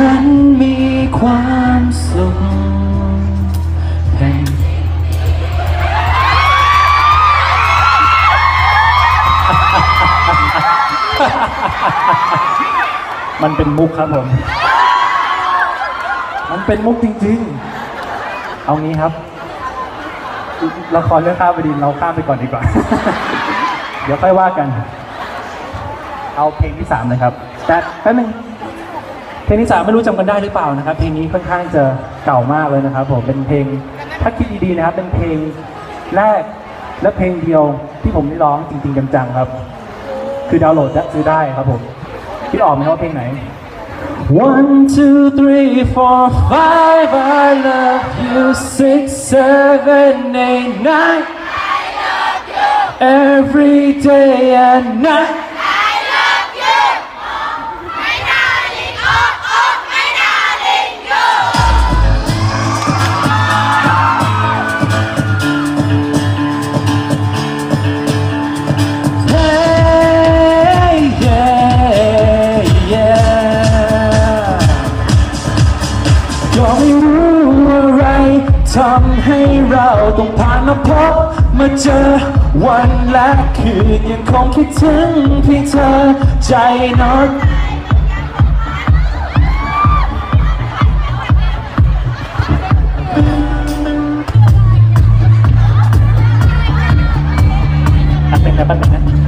นั้นมีความสุขแผ่นมันเป็นมุกครับผม มันเป็นมุกจริงๆ เอางี้ครับ ละครเรื่องข้ามไปดินเราข้ามไปก่อนดีกว่า เดี๋ยวค่อยว่ากัน เอาเพลงที่สามเลยครับ แต่แป๊บนึง เพลงที่สามไม่รู้จำกันได้หรือเปล่านะครับเพลงนี้ค่อนข้างจะเก่ามากเลยนะครับผมเป็นเพลงถ้าคิดดีๆนะครับเป็นเพลงแรกและเพลงเดียวที่ผมได้ร้องจริงๆจังๆครับ คือดาวน์โหลดและซื้อได้ครับผมคิดออกไหมว่าเพลงไหน One two three four five I love you six seven eight nine I love you Every day and night ก็ไม่รู้อะไรทำให้เราต้องผ่านมาพบมาเจอวันและคืนยังคงคิดถึงพี่เธอใจน็อตแป๊นึงะแป๊บนึงนะ